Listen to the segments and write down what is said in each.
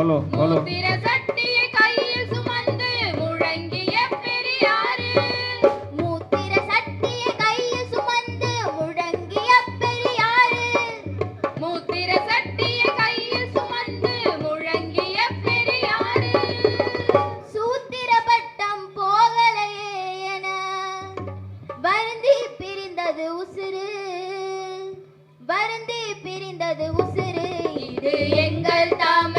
Follow follow மூத்திர சட்டியை கையில் சுமந்து முழங்கிய பெரியாரு மூத்திர சட்டியை கையில் சுமந்து முழங்கிய பெரியாரு மூத்திர சட்டியை கையில் சுமந்து முழங்கிய பெரியாரு சூத்திர பட்டம் போகலையே என வருந்தி பிரிந்தது உசுரு வருந்தி பிரிந்தது உசுரு இது எங்கள் தமிழ்நாடு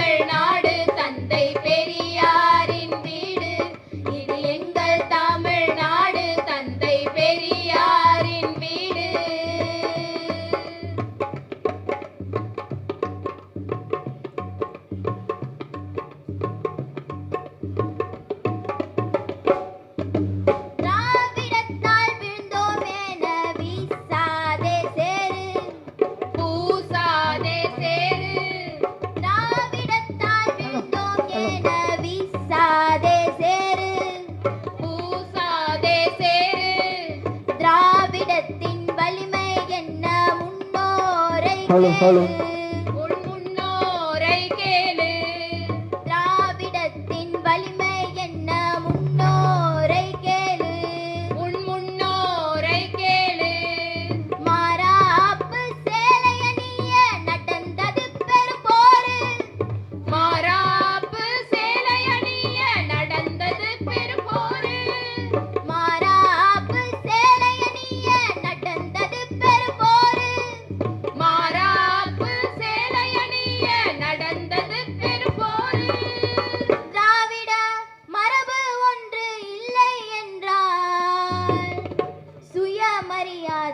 Follow, follow.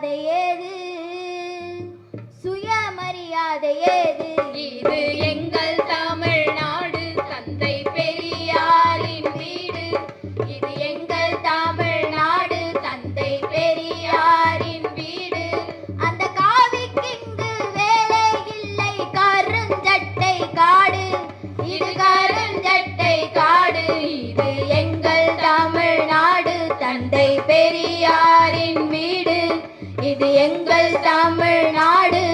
சுயமரியாதை ஏது சுயமரியாதை ஏது இது எங்கள் தமிழ்நாடு தந்தை பெரியாரின் வீடு. இது எங்கள் தமிழ்நாடு தந்தை பெரியாரின் வீடு. அந்த காவிக்கு இங்கு வேலை இல்லை கருஞ்சட்டை காடு. இது கருஞ்சட்டை காடு. இது எங்கள் தமிழ்நாடு தந்தை பெரியாரின் இது எங்கள் தமிழ்நாடு.